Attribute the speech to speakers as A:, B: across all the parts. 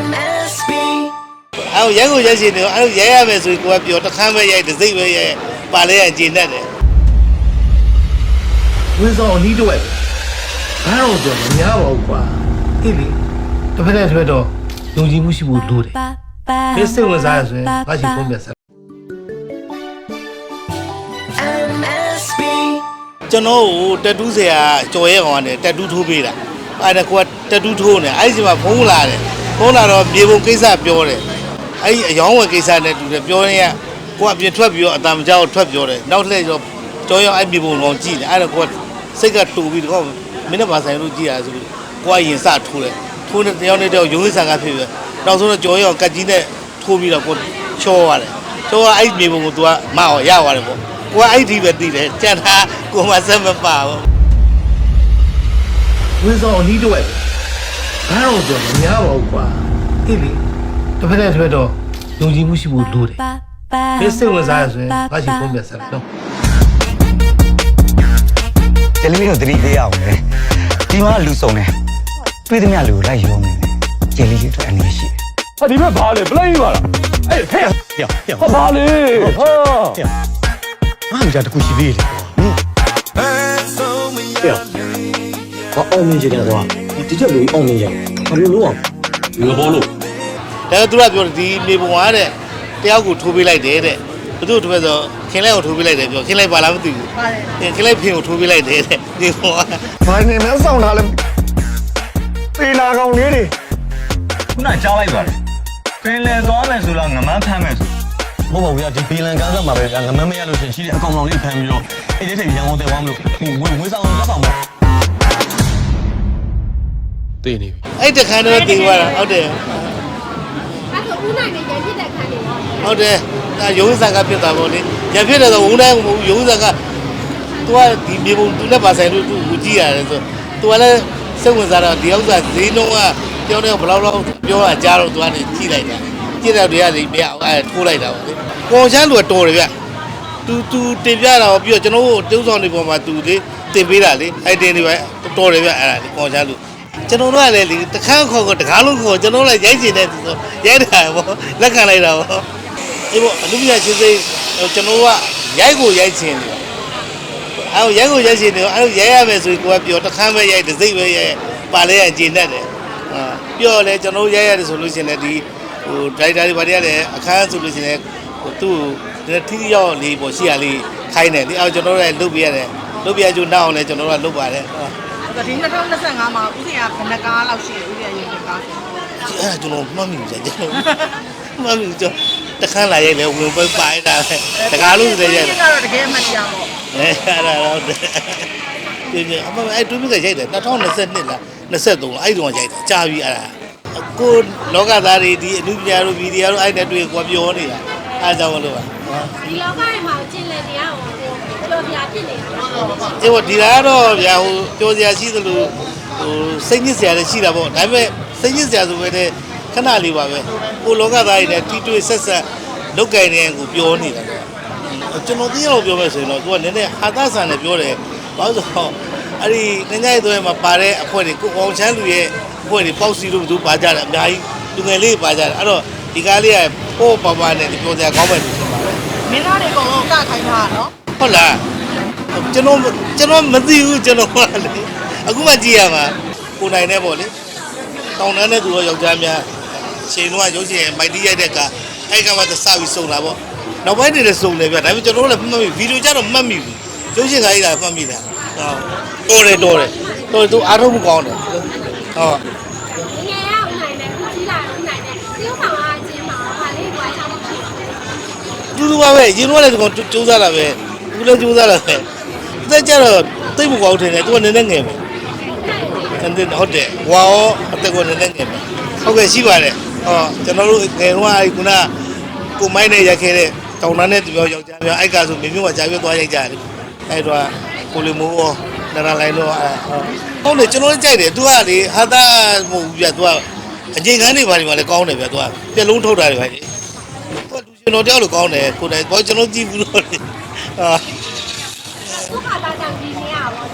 A: MSB
B: အဲ့တော့ရိုက်ကိုရိုက်ရှင်တယ်အဲ့တော့ရိုက်ရမယ်ဆိုရင်ကိုကပြောတစ်ခမ်းပဲရိုက်တစ်စိတ်ပဲရိုက်ပါလဲရကျင်တတ်တယ်
C: ဝင်းဆောင်အနီးတော့ဘာလို့ပြောမများပါဘူးကွာအေးလေတစ်ဖက်နဲ့တစ်ဖက်တော့ယုံကြည်မှုရှိဖို့လိုတယ်ဒီစိတ်ဝင်စားရဆိုရင်ငါရှိဖုန်းပြဆက်
A: MSB
B: ကျွန်တော်ကိုတက်တူးဆရာကြော်ရဲကောင်ကနေတက်တူးထိုးပေးတာအဲ့ဒါကိုကတက်တူးထိုးနေအဲ့ဒီမှာဖုန်းလာတယ် ဖုန်းလာတော့မြေပုံကိစ္စပြောတယ်အဲ့ဒီအယောင်းဝယ်ကိစ္စနဲ့တူတယ်ပြောရင်ကကိုကအပြင်ထွက်ပြီးတော့အတံမကြောက်ထွက်ပြောတယ်နောက်လှည့်တော့ကြော်ရဲအဲ့မြေပုံကောင်ကြည့်တယ်အဲ့ဒါကိုကစိတ်ကတူပြီးတော့မင်းနဲ့ပါဆိုင်လို့ကြည့်ရဆိုပြီးကိုကရင်စထိုးတယ်ထိုးတဲ့တယောက်နဲ့တယောက်ရုံးရင်းဆန်ကဖြစ်ပြီးနောက်ဆုံးတော့ကြော်ရဲကောင်ကတ်ကြီးနဲ့ထိုးပြီးတော့ကိုချောရတယ်ချောကအဲ့မြေပုံကို तू ကမအောင်ရသွားတယ်ပေါ့ကိုကအဲ့ဒီပဲတည်တယ်ကြံတာကိုမှစက်မပါဘူး
C: ဝင်းဆောင်အနီးတော့ ဘာလို့ပြောမများပါဘူးကွာအေးလေတစ်ဖက်နဲ့တစ်ဖက်တော့ယုံကြည်မှုရှိဖို့လိုတယ်ဒီစိတ်ဝင်စားရဆိုရင်ငါရှိဖုန်းပြဆက်နော်
D: တယ်လီမီကိုတတိပေးရအောင်လေဒီမှာလူစုံတယ်တွေးသမျှလူကိုလိုက်ရုံးနေတယ်တယ်လီအတွက်အနေရှိတယ်
E: ဟာဒီဘက်ဘာလဲပလိန်ပါလားအေးဟဲ့
D: ပြောင်းပြောင်း
E: ဟာဘာလဲဟာ
D: ငါ့မိသားတခုရှိသေးတယ်ဟင်
F: ဘာအောင်မြင်ကြတယ်ဆိုတာ ဒီချက်လေးအောင်မြင်ကြတယ်ဘာလို့လို့အောင်
E: ငါဘောလို့
B: ဒါကသူကပြောတယ်ဒီမြေပုံကတဲ့တယောက်ကိုထိုးပေးလိုက်တယ်တဲ့ဘသူ့ထိုးပေးဆိုခင်လိုက်ကိုထိုးပေးလိုက်တယ်ပြောခင်လိုက်ပါလားမသိဘူးပါတယ်ခင်လိုက်ဖင်ကိုထိုးပေးလိုက်တယ်တဲ့မြေပုံက
D: ဘာနေမဲဆောင်လာလဲပေနာကောင်လေးတွေ
G: ခုနကြားလိုက်ပါတယ်ပင်လယ်သွားမယ်ဆိုတော့ငမန်းဖမ်းမယ်ဆို
F: မဟုတ်ပါဘူးဗျာဒီဘီလန်ကန်းကမှာပဲငမမ်းမရလို့ရှိရင်ရှိတဲ့အကောင်လောင်လေးဖမ်းပြီးတော့အဲ့ဒီထိပ်ရန်ကုန်တယ်ဝမ်းမလို့ဝင်ဝင်ဆောင်လက်ဆောင်ပေါ့
C: တည်နေပြီ
B: အဲ့တခါတော့တည်သွားတာဟုတ်တယ်
H: အဲ့ဆိုဦးနိုင်နေရဖြစ်တဲ့ခန်းတွေရော
B: ဟုတ်တယ်ဒါရုံးစံကဖြစ်တာပေါ့လေရဖြစ်တယ်ဆိုဝုန်းတိုင်းမဟုတ်ဘူးရုံးစံကသူကဒီမြေပုံသူနဲ့ပါဆိုင်လို့သူကိုကြည့်ရတယ်ဆိုသူကလည်းစိတ်ဝင်စားတော့ဒီဥစ္စာဈေးနှုန်းကပြောနေဘယ်လောက်လောက်ပြောတာကြားတော့သူကနေကြည့်လိုက်တာကြည့်တော့တွေကလေမရအောင်အဲထိုးလိုက်တာပေါ့လေကွန်ချမ်းလူကတော်တယ်ဗျသူသူတင်ပြတာပြီးတော့ကျွန်တော်တို့တုံးဆောင်တွေပေါ်မှာသူလေတင်ပေးတာလေအဲ့တင်တွေပဲတော်တယ်ဗျအဲ့ဒါလေကွန်ချမ်းလူ ကျွန်တော်တို့ကလည်းလေတခန်းခေါ်ခေါ်တကားလုံးခေါ်ကျွန်တော်လည်းရိုက်ချင်တဲ့သူဆိုရိုက်တာပေါ့လက်ခံလိုက်တာပေါ့အေးပေါ့အလူမြချင်းစိကျွန်တော်ကရိုက်ကိုရိုက်ချင်တယ်အဲ့ရိုက်ကိုရိုက်ချင်တယ်အဲ့ရိုက်ရမယ်ဆိုရင်ကိုကပြောတခန်းပဲရိုက်တစ်စိတ်ပဲရိုက်ပါလဲရကျင်တတ်တယ်အာပြောလဲကျွန်တော်ရိုက်ရတယ်ဆိုလို့ရှိရင်လည်းဒီဟိုဒရိုက်တာတွေဘာတွေရတယ်အခန်းဆိုလို့ရှိရင်ဟိုသူ့ကိုထိထိရောက်လေးပေါ့ရှိရလေးခိုင်းတယ်ဒီအောက်ကျွန်တော်တို့လည်းလုပ်ပြရတယ်လုပ်ပြကြိုနောက်အောင်လည်းကျွန်တော်တို့ကလုပ်ပါတယ်ဟု တ်
I: ဒါဒီ2025မှာဦးစင်ကဘယ်နှကားလောက်ရှိလဲဦးစင်ရင်ကားဆို
B: ဒီအဲ့ဒါကျွန်တော်မှတ်မိကြကျွန်တော်မှတ်မိကြတခန်းလာရိုက်လေဝင်ပဲပါရတာပဲတကားလို့တည်းရိုက်တယ်
I: ကတော့တကယ်အမှတ်တရပေါ့
B: အဲအဲ့ဒါတော့ဒီဒီအမအဲ့တူမကရိုက်တယ်2022လား23လားအဲ့တုန်းကရိုက်တယ်ကြာပြီအဲ့ဒါကိုလောကသားတွေဒီအနုပညာတို့ဗီဒီယိုတို့အဲ့နဲ့တွေ့ကိုပြောနေတာအားကြောင့်မလို့ပါ
H: ဒီလောကထဲမှာကျင်လည်တရားဟိုကြော်ပြဖြစ်နေတာ
B: အေးဟိုဒီလားတော့ဗျာဟိုပြောစရာရှိသလိုဟိုစိတ်ညစ်စရာလည်းရှိတာပေါ့ဒါပေမဲ့စိတ်ညစ်စရာဆိုပဲတဲ့ခဏလေးပါပဲကိုလောကသားတွေနဲ့တီးတွေ့ဆက်ဆက်လောက်ကင်တဲ့ကိုပြောနေတာကျွန်တော်သိရလို့ပြောမယ်ဆိုရင်တော့သူကနည်းနည်းဟာသဆန်နဲ့ပြောတယ်ဘာလို့ဆိုတော့အဲ့ဒီငញ្ញိုက်သွဲမှာပါတဲ့အဖွဲ့တွေကိုအောင်ချမ်းလူရဲ့အဖွဲ့တွေပေါ့စီလို့သူပါကြတယ်အများကြီးလူငယ်လေးပါကြတယ်အဲ့တော့ဒီကားလေးကပို့ပါပါနဲ့ပြောစရာကောင်းမယ်လို့ထင်ပါတယ်
I: မင်းသားတွေအကုန်လုံးကခိုင်းတာနော်
B: ဟုတ်လား ကျွန်တော်ကျွန်တော်မသိဘူးကျွန်တော်ကလေအခုမှကြည့်ရမှာကိုနိုင်နေပေါ့လေတောင်းတန်းတဲ့သူရောယောက်ျားများရှင်တော့ရုပ်ရှင်မိုက်တီးရိုက်တဲ့ကအဲ့ကမှသစပြီးစုံလာပေါ့နောက်ပိုင်းတွေလည်းစုံတယ်ဗျဒါပေမဲ့ကျွန်တော်တို့လည်းမှတ်မိဗီဒီယိုကြတော့မှတ်မိဘူးရုပ်ရှင်ကကြီးကမှတ်မိတာဟုတ်တော်တယ်တော်တယ်တော်သူအားထုတ်မှုကောင်းတယ်ဟုတ်
H: ငယ်ရဦးနိုင်တယ်ဦးကြီးလာဦးနိုင်တယ်ဒီဥဆောင်အားချင်းမှာဗာလေးကွာချောင်းဖြစ်တယ်
B: တူတူပါပဲရင်တော့လည်းဒီကောင်စူးစမ်းတာပဲသူလည်းစူးစမ်းတာပဲ တက်ကြတော့သိပ်မကောင်းထင်တယ်သူကနည်းနည်းငယ်ပဲအဲ့ဒါဟုတ်တယ်ဝါရောအသက်ကိုနည်းနည်းငယ်ပဲဟုတ်ကဲ့ရှိပါတယ်ဟောကျွန်တော်တို့ငယ်တော့အဲ့ခုနကိုမိုင်းနဲ့ရက်ခဲ့တဲ့တောင်တန်းနဲ့သူပြောယောက်ျားများအဲ့ကဆိုမင်းမျိုးကကြာပြသွားရိုက်ကြတယ်အဲ့တော့ကိုလီမိုးရောနရလိုင်းတော့အဲ့ဟုတ်တယ်ကျွန်တော်ကြိုက်တယ်သူကလေဟာတာမဟုတ်ဘူးပြသူကအချိန်ခန်းတွေဘာတွေမှလည်းကောင်းတယ်ပြသူကပြက်လုံးထုတ်တာတွေပါလေသူကလူရှင်တော်တယောက်လိုကောင်းတယ်ကိုယ်တိုင်တော့ကျွန်တော်ကြည့်ဘူးလို့လေဟာ
H: ဥပဒါကြောင့်ဒီနေရပါဘော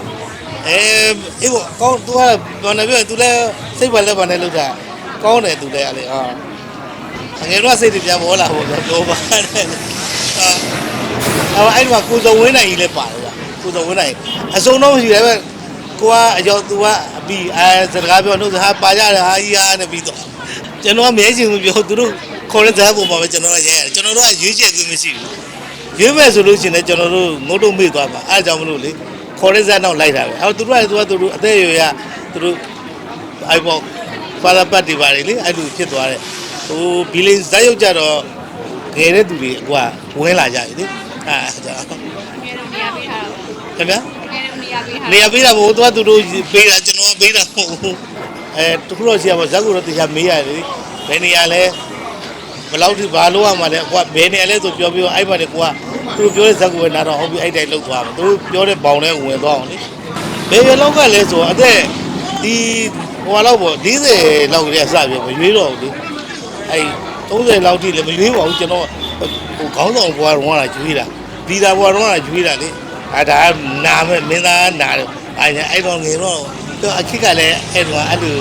B: အဲအေးဘောကောင်း तू ကဘာနေပြော तू လည်းစိတ်ပါလက်ပါနဲ့လောက်တာကောင်းတယ်သူလည်းအဲ့လေဟာငယ်တော့စိတ်တွေပြန်ပေါ်လာဖို့ပြောပါတယ်ဟာအဲ့အဲ့ဒီမှာကိုစုံဝင်းနိုင်ကြီးလည်းပါတယ်ဗျကိုစုံဝင်းနိုင်အစုံတော့မရှိတယ်ပဲကိုကအကျော်သူကအပြီးအဲစကားပြောလို့ဟာပါကြတယ်ဟာကြီးဟာနဲ့ပြီးတော့ကျွန်တော်ကမဲချင်ဘူးပြောသူတို့ခေါ်တဲ့ဇာတ်ပုံမှာပဲကျွန်တော်ကရဲရတယ်ကျွန်တော်တို့ကရွေးချယ်ခွင့်မရှိဘူး ရွေးမဲ့ဆိုလို့ရှိရင်လည်းကျွန်တော်တို့ငုတ်တုံမေ့သွားမှာအဲအကြောင်းမလို့လေခေါ်တဲ့ဇာတ်နောက်လိုက်တာပဲအဲသူတို့ကသူကသူတို့အသက်အရွယ်ရသူတို့အိုက်ပေါ့ဖာလာပတ်တွေပါတယ်လေအဲ့လိုဖြစ်သွားတယ်ဟိုဘီလင်းဇာတ်ရုပ်ကြတော့ငယ်တဲ့သူတွေအကွာဝင်လာကြပြီလေအဲကြောင့်
H: ငယ်တော့နေရာပေးထားတာပေါ့
B: ခင်ဗျာ
H: ငယ်တော့နေရာပေးထား
B: နေရာပေးတာမဟုတ်သူကသူတို့ပေးတာကျွန်တော်ကပေးတာမဟုတ်ဘူးအဲတခုတော့ရှိရပါဇက်ကူတော့တရားမေးရတယ်လေဘယ်နေရာလဲဘယ်လောက်ထိဘာလို့ရမှာလဲကွာဘယ်နေရာလဲဆိုပြောပြီးတော့အဲ့မှာလေကွာ သူတို့ပြောတဲ့ဇက်ကူပဲနားတော့ဟုတ်ပြီအဲ့တိုင်းလောက်သွားမှာသူတို့ပြောတဲ့ဘောင်ထဲဝင်သွားအောင်လေဘယ်ရလောက်ကလဲဆိုအသက်ဒီဟိုလောက်ပေါ့40လောက်ကလေးစပြောမရွေးတော့ဘူးလေအဲ့30လောက်ထိလည်းမရွေးပါဘူးကျွန်တော်ဟိုခေါင်းဆောင်ဘွားတော့လာကျွေးတာဒီတာဘွားတော့လာကျွေးတာလေအဲဒါနာမဲ့မင်းသားနာတယ်အဲ့အဲ့တော့ငယ်တော့တော့အခက်ကလည်းအဲ့တော့အဲ့လို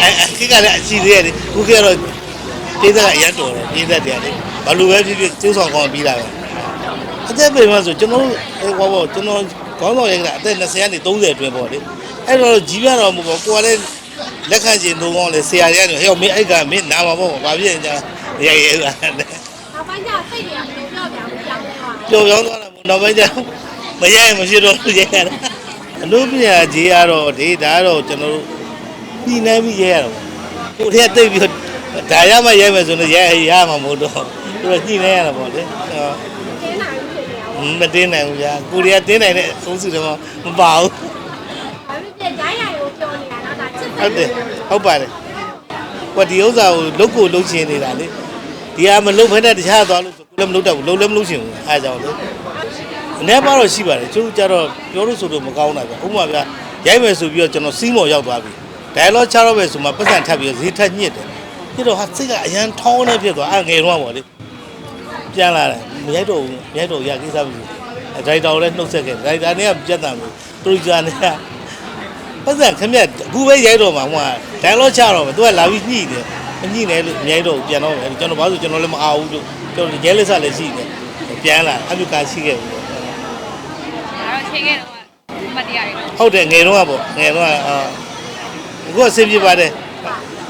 B: အဲ့အခက်ကလည်းအစီသေးရတယ်ခုကတော့ပြည်သက်ကအရန်တော်တယ်ပြည်သက်တယ်လေဘာလို့ပဲဖြစ်ဖြစ်ကျိုးဆောင်ကောင်းပြီးတာပဲ အသက်ပြင်မှာဆိုကျွန်တော်ဟိုဘောဘောကျွန်တော်ခေါင်းဆောင်ရိုက်တာအသက်20ကနေ30အတွင်းပေါ့လေအဲ့တော့ကြီးပြတော့မဟုတ်ဘူးကိုကလည်းလက်ခံချင်တော့ကောင်းလေဆရာကြီးကဟဲ့မင်းအဲ့ကမင်းနာမှာပေါ့ဘာဖြစ်နေကြရဲရဲက
H: နောက်ပိုင်းကျစိတ်တွေကဘယ်လိုပြောပြအောင်ပြောင်းလဲသွား
B: ပျော်ပြောင်းသွားတာမို့နောက်ပိုင်းကျမရဲရင်မရှိတော့ဘူးရဲရတာအလို့ပြညာကြီးရတော့ဒီဒါကတော့ကျွန်တော်တို့ပြီးနိုင်ပြီးရဲရတော့ကိုတည်းကတိတ်ပြီးဒါရမှရဲမယ်ဆိုတော့ရဲရမှာမဟုတ်တော့သူကညှိနေရတာပေါ့လေ မတင်းနိုင်ဘူးဗျာကိုရီးယားတင်းနိုင်တဲ့အုပ်စုတွေမပါဘူး
H: ဘာဖြစ်ဖြစ်ဂျိုင်းရိုင်ကိုပြောနေတာတော့ဒါချစ်
B: ဟုတ်တယ်ဟုတ်ပါတယ်ဟိုဒီဥစ္စာကိုလုတ်ကိုလုတ်ချင်နေတာလေဒီဟာမလုတ်ဖက်တဲ့တခြားသွားလို့ဆိုကိုလည်းမလုတ်တော့ဘူးလုတ်လည်းမလုတ်ချင်ဘူးအဲဒါကြောင့်လေအနေပါတော့ရှိပါတယ်ကျိုးကြတော့ပြောလို့ဆိုတော့မကောင်းတာဗျဥပမာဗျရိုက်မယ်ဆိုပြီးတော့ကျွန်တော်စီးမော်ရောက်သွားပြီ dialogue ချတော့ပဲဆိုမှပတ်စံထပ်ပြီးဈေးထက်ညစ်တယ်ပြီးတော့ဟာစိတ်ကအရန်ထောင်းနေဖြစ်သွားအငယ်တော့ပေါ့လေပြန်လာတယ် မရိုက်တော့ဘူးမရိုက်တော့ရကိစ္စမရှိဘူးဒရိုက်တာကိုလည်းနှုတ်ဆက်ခဲ့ဒရိုက်တာနဲ့ကပြတ်တာမျိုးပရိုဂျာနဲ့ကပတ်စံခမက်အခုပဲရိုက်တော့မှာဟိုကဒိုင်လော့ချတော့မယ်သူကလာပြီးညှိတယ်မညှိနဲ့လို့မရိုက်တော့ဘူးပြန်တော့မယ်ကျွန်တော်ဘာလို့ကျွန်တော်လည်းမအားဘူးလို့ကျွန်တော်ရဲလက်ဆက်လည်းရှိတယ်ပြန်လာအပြုကာရှိခဲ့ဘူး
H: ဒါတော့ချိန်ခဲ့တော့မတရားတွေ
B: ဟုတ်တယ်ငယ်တော့ကပေါ့ငယ်တော့ကအာအခုအဆင်ပြေပါတယ်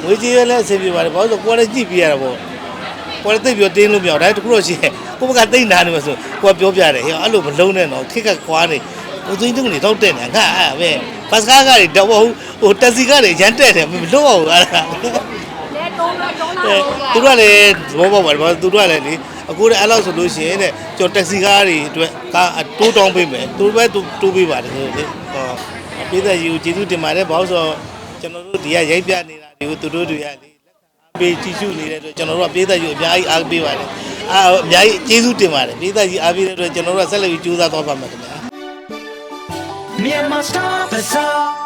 B: ငွေကြီးလည်းအဆင်ပြေပါတယ်ဘာလို့ဆိုကိုယ်လည်းကြည့်ပြရတာပေါ့ ကိုယ်လည်းသိပ်ပြောတင်းလို့မရဘူးဒါတခုတော့ရှိတယ်ကိုဘကသိပ်နာနေမှာဆိုကိုကပြောပြတယ်ဟဲ့အဲ့လိုမလုံးနဲ့တော့ခက်ကခွာနေကိုသိန်းတုံးနေတော့တက်နေငါအဲ့ပဲဘတ်ကားကတွေတော့ဟိုဟိုတက်စီကတွေရမ်းတက်တယ်မလို့အောင်အဲ့ဒါ
H: လဲတုံးတော့တုံး
B: အဲ
H: တော့
B: သူတို့ကလည်းသဘောပေါက်ပါတယ်ဘာလို့သူတို့ကလည်းလေအခုလည်းအဲ့လောက်ဆိုလို့ရှိရင်တဲ့ကျွန်တော်တက်စီကားတွေအတွက်ကားတိုးတောင်းပေးမယ်သူတို့ပဲတိုးပေးပါတယ်ဆိုလေဟောပြည်သက်ကြီးကိုကျေးဇူးတင်ပါတယ်ဘာလို့ဆိုတော့ကျွန်တော်တို့ဒီကရိုက်ပြနေတာတွေကိုသူတို့တွေကလေလက်ခံအား ပေးကြည့်ရှုနေတဲ့အတွက်ကျွန်တော်တို့ကပြည်သက်ကြီးကိုအများကြီးအားပေးပါတယ်အာအများကြီးကျေးဇူးတင်ပါတယ်ပြည်သက်ကြီးအားပေးတဲ့အတွက်ကျွန်တော်တို့ကဆက်လက်ပြီးကြိုးစားသွားပါမယ်ခင်ဗျာ
A: Myanmar Star Bazaar